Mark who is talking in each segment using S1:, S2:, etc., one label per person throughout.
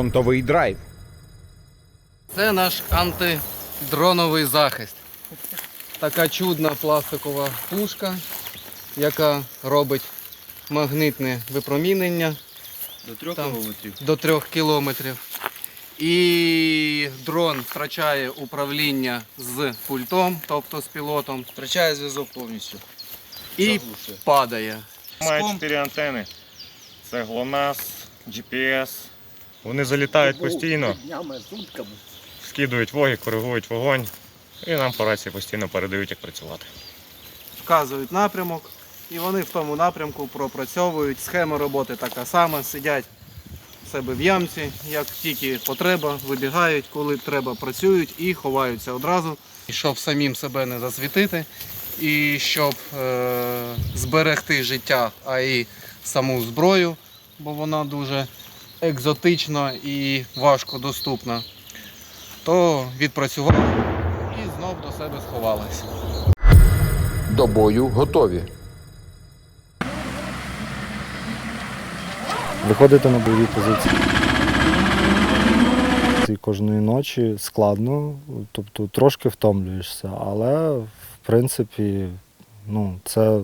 S1: фронтовий драйв.
S2: Це наш антидроновий захист. Така чудна пластикова пушка, яка робить магнитне випромінення
S3: До трьох
S2: Там.
S3: кілометрів.
S2: до 3 кілометрів. І дрон втрачає управління з пультом, тобто з пілотом,
S3: Втрачає зв'язок повністю.
S2: і
S3: Заглушує.
S2: падає.
S4: Має чотири антени. Це GLONASS, GPS. Вони залітають постійно, скидують воги, коригують вогонь. І нам по рації постійно передають, як працювати.
S2: вказують напрямок, і вони в тому напрямку пропрацьовують. Схема роботи така сама, сидять в себе в ямці, як тільки потреба, вибігають, коли треба, працюють і ховаються одразу. І щоб самим себе не засвітити, і щоб е- зберегти життя, а і саму зброю, бо вона дуже екзотична і важко доступна, то відпрацювали і знов до себе сховалися.
S1: До бою готові.
S5: Виходити на бойові позиції. І Кожної ночі складно, тобто трошки втомлюєшся, але в принципі ну, це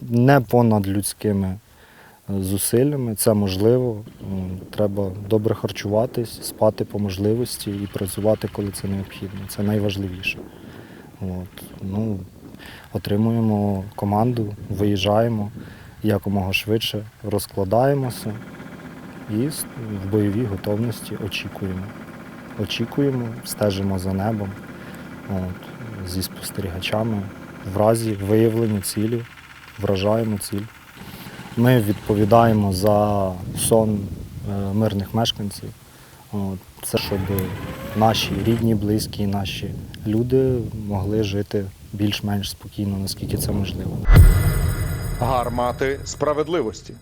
S5: не понад людськими зусиллями, це можливо. Треба добре харчуватись, спати по можливості і працювати, коли це необхідно. Це найважливіше. От. Ну, отримуємо команду, виїжджаємо якомога швидше, розкладаємося і в бойовій готовності очікуємо. Очікуємо, стежимо за небом от, зі спостерігачами. В разі виявлення цілі, вражаємо ціль. Ми відповідаємо за сон е, мирних мешканців. Це щоб наші рідні, близькі, наші люди могли жити більш-менш спокійно, наскільки це можливо.
S1: Гармати справедливості.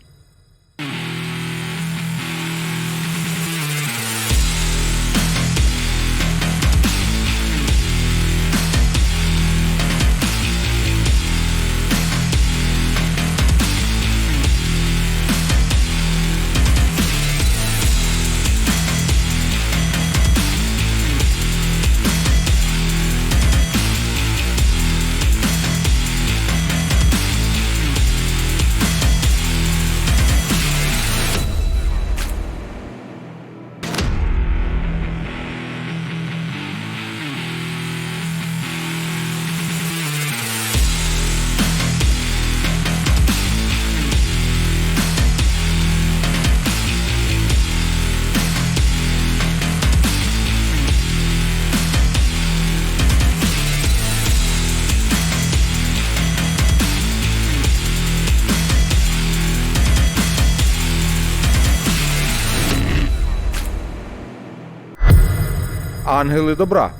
S1: Ангели добра.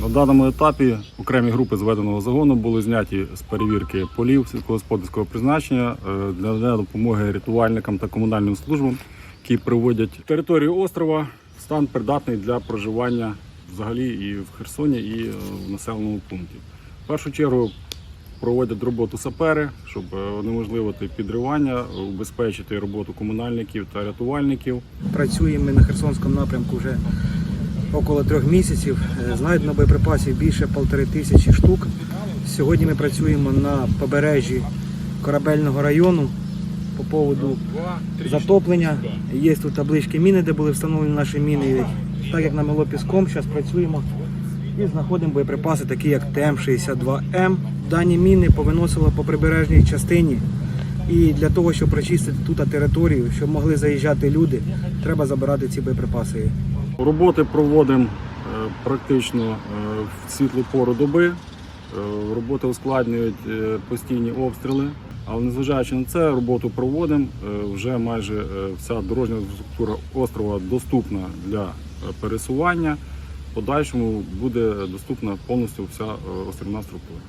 S6: На даному етапі окремі групи зведеного загону були зняті з перевірки полів сільськогосподарського призначення е, для допомоги рятувальникам та комунальним службам, які приводять територію острова в стан придатний для проживання взагалі і в Херсоні, і е, в населеному пункті. В першу чергу проводять роботу сапери, щоб е, унеможливити підривання, убезпечити роботу комунальників та рятувальників.
S7: Працюємо ми на Херсонському напрямку вже около трьох місяців. Е, Знайдено боєприпасів більше полтори тисячі штук. Сьогодні ми працюємо на побережжі корабельного району по поводу затоплення. Є тут таблички міни, де були встановлені наші міни. Так як намело піском, зараз працюємо і знаходимо боєприпаси, такі як ТМ-62М. Дані міни повиносило по прибережній частині. І для того, щоб прочистити тут територію, щоб могли заїжджати люди, треба забирати ці боєприпаси.
S6: Роботи проводимо е, практично е, в світлу пору доби. Е, Роботи ускладнюють постійні обстріли. Але незважаючи на це, роботу проводимо. Вже майже вся дорожня інфраструктура острова доступна для пересування. В подальшому буде доступна повністю вся острівна структура.